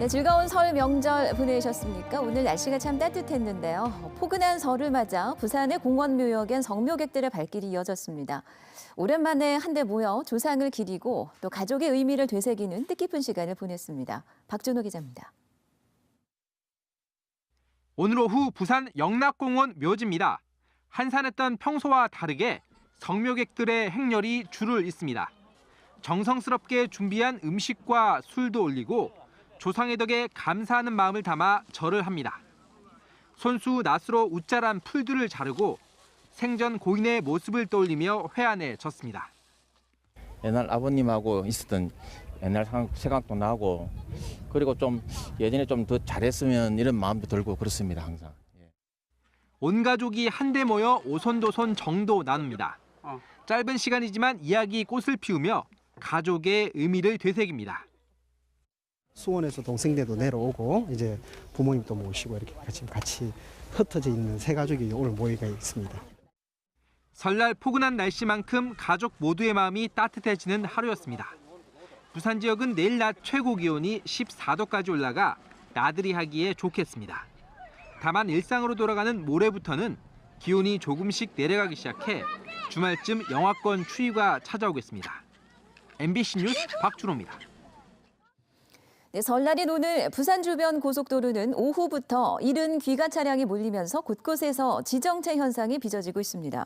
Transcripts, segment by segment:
네, 즐거운 설 명절 보내셨습니까? 오늘 날씨가 참 따뜻했는데요. 포근한 설을 맞아 부산의 공원 묘역엔 성묘객들의 발길이 이어졌습니다. 오랜만에 한데 모여 조상을 기리고 또 가족의 의미를 되새기는 뜻깊은 시간을 보냈습니다. 박준호 기자입니다. 오늘 오후 부산 영락공원 묘지입니다. 한산했던 평소와 다르게 성묘객들의 행렬이 줄을 잇습니다. 정성스럽게 준비한 음식과 술도 올리고 조상의 덕에 감사하는 마음을 담아 절을 합니다. 손수 낫으로 웃자란 풀들을 자르고 생전 고인의 모습을 떠올리며 회안에 졌습니다. 옛날 아버님하고 있었던 옛날 생각- 생각도 나고 그리고 좀 예전에 좀 더 잘했으면 이런 마음도 들고 그렇습니다 항상. 예. 온 가족이 한데 모여 오손도손 정도 나눕니다. 짧은 시간이지만 이야기 꽃을 피우며 가족의 의미를 되새깁니다. 수원에서 동생네도 내려오고 이제 부모님도 모시고 이렇게 같이 같이 흩어져 있는 세 가족이 오늘 모여가 있습니다. 설날 포근한 날씨만큼 가족 모두의 마음이 따뜻해지는 하루였습니다. 부산 지역은 내일 낮 최고 기온이 14도까지 올라가 나들이 하기에 좋겠습니다. 다만 일상으로 돌아가는 모레부터는 기온이 조금씩 내려가기 시작해 주말쯤 영하권 추위가 찾아오겠습니다. MBC 뉴스 박준호입니다. 네, 설날인 오늘 부산 주변 고속도로는 오후부터 이른 귀가 차량이 몰리면서 곳곳에서 지정체 현상이 빚어지고 있습니다.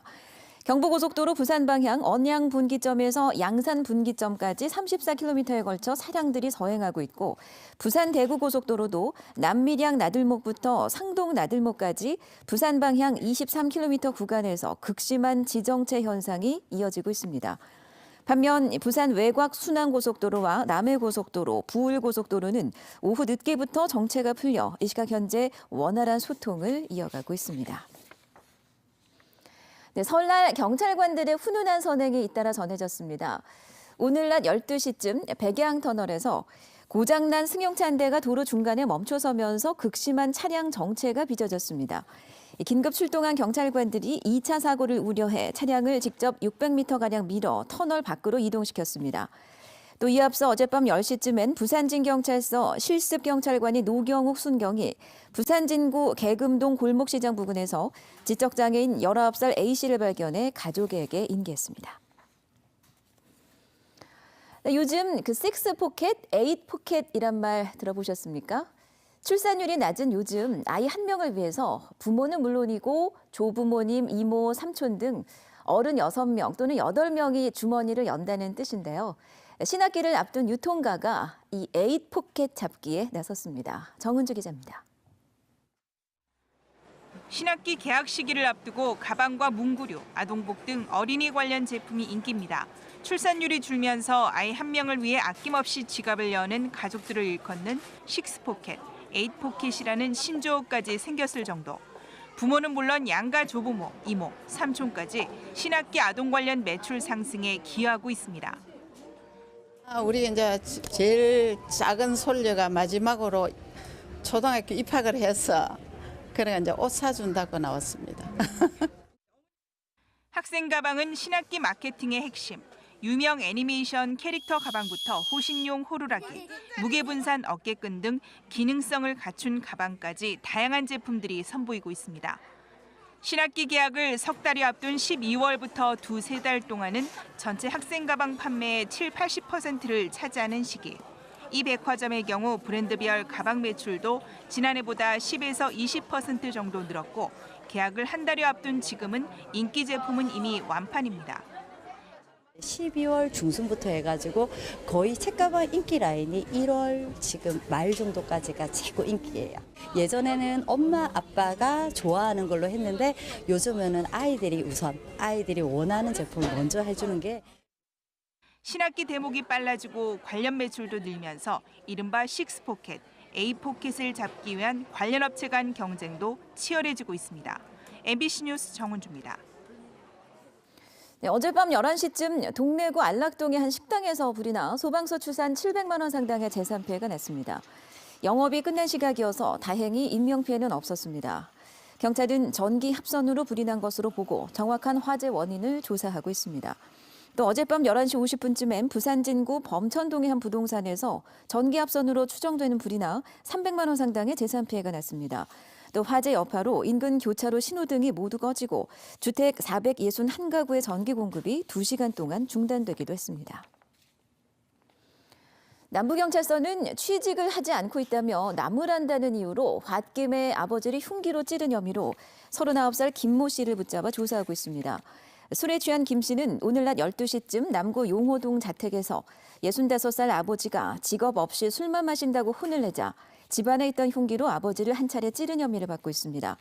경부고속도로 부산 방향 언양 분기점에서 양산 분기점까지 34km에 걸쳐 차량들이 서행하고 있고 부산 대구 고속도로도 남밀양 나들목부터 상동 나들목까지 부산 방향 23km 구간에서 극심한 지정체 현상이 이어지고 있습니다. 반면 부산 외곽 순환고속도로와 남해고속도로, 부울고속도로는 오후 늦게부터 정체가 풀려 이 시각 현재 원활한 소통을 이어가고 있습니다. 네, 설날 경찰관들의 훈훈한 선행이 잇따라 전해졌습니다. 오늘 낮 12시쯤 백양 터널에서 고장난 승용차 한 대가 도로 중간에 멈춰서면서 극심한 차량 정체가 빚어졌습니다. 이 긴급 출동한 경찰관들이 2차 사고를 우려해 차량을 직접 600m가량 밀어 터널 밖으로 이동시켰습니다. 또이 앞서 어젯밤 10시쯤엔 부산진경찰서 실습경찰관이 노경욱 순경이 부산진구 개금동 골목시장 부근에서 지적장애인 19살 A씨를 발견해 가족에게 인계했습니다. 네, 요즘 그 식스 포켓, 에잇 포켓이란 말 들어보셨습니까? 출산율이 낮은 요즘 아이 한 명을 위해서 부모는 물론이고 조부모님, 이모, 삼촌 등 어른 6명 또는 8명이 주머니를 연다는 뜻인데요. 신학기를 앞둔 유통가가 이 에잇 포켓 잡기에 나섰습니다. 정은주 기자입니다. 신학기 개학 시기를 앞두고 가방과 문구류, 아동복 등 어린이 관련 제품이 인기입니다. 출산율이 줄면서 아이 한 명을 위해 아낌없이 지갑을 여는 가족들을 일컫는 식스포켓, 에잇포켓이라는 신조어까지 생겼을 정도. 부모는 물론 양가 조부모, 이모, 삼촌까지 신학기 아동 관련 매출 상승에 기여하고 있습니다. 아, 우리 이제 제일 작은 손녀가 마지막으로 초등학교 입학을 해서 그래 이제 옷 사준다고 나왔습니다. 학생 가방은 신학기 마케팅의 핵심. 유명 애니메이션 캐릭터 가방부터 호신용 호루라기, 무게분산 어깨끈 등 기능성을 갖춘 가방까지 다양한 제품들이 선보이고 있습니다. 신학기 개학을 석 달이 앞둔 12월부터 두세 달 동안은 전체 학생 가방 판매의 7, 80%를 차지하는 시기. 이 백화점의 경우 브랜드별 가방 매출도 지난해보다 10에서 20% 정도 늘었고 개학을 한 달여 앞둔 지금은 인기 제품은 이미 완판입니다. 12월 중순부터 해가지고 거의 책가방 인기 라인이 1월 지금 말 정도까지가 최고 인기예요. 예전에는 엄마 아빠가 좋아하는 걸로 했는데 요즘에는 아이들이 우선 아이들이 원하는 제품을 먼저 해주는 게 신학기 대목이 빨라지고 관련 매출도 늘면서 이른바 식스포켓, A포켓을 잡기 위한 관련 업체 간 경쟁도 치열해지고 있습니다. MBC 뉴스 정은주입니다. 네, 어젯밤 11시쯤 동래구 안락동의 한 식당에서 불이 나 소방서 추산 700만 원 상당의 재산 피해가 났습니다. 영업이 끝난 시각이어서 다행히 인명피해는 없었습니다. 경찰은 전기 합선으로 불이 난 것으로 보고 정확한 화재 원인을 조사하고 있습니다. 또 어젯밤 11시 50분쯤엔 부산 진구 범천동의 한 부동산에서 전기압선으로 추정되는 불이 나 300만 원 상당의 재산 피해가 났습니다. 또 화재 여파로 인근 교차로 신호등이 모두 꺼지고 주택 461가구의 전기 공급이 2시간 동안 중단되기도 했습니다. 남부경찰서는 취직을 하지 않고 있다며 나무란다는 이유로 홧김에 아버지를 흉기로 찌른 혐의로 39살 김 모 씨를 붙잡아 조사하고 있습니다. 술에 취한 김 씨는 오늘 낮 12시쯤 남구 용호동 자택에서 65살 아버지가 직업 없이 술만 마신다고 혼을 내자 집안에 있던 흉기로 아버지를 한 차례 찌른 혐의를 받고 있습니다.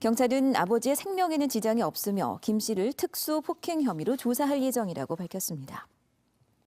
경찰은 아버지의 생명에는 지장이 없으며 김 씨를 특수 폭행 혐의로 조사할 예정이라고 밝혔습니다.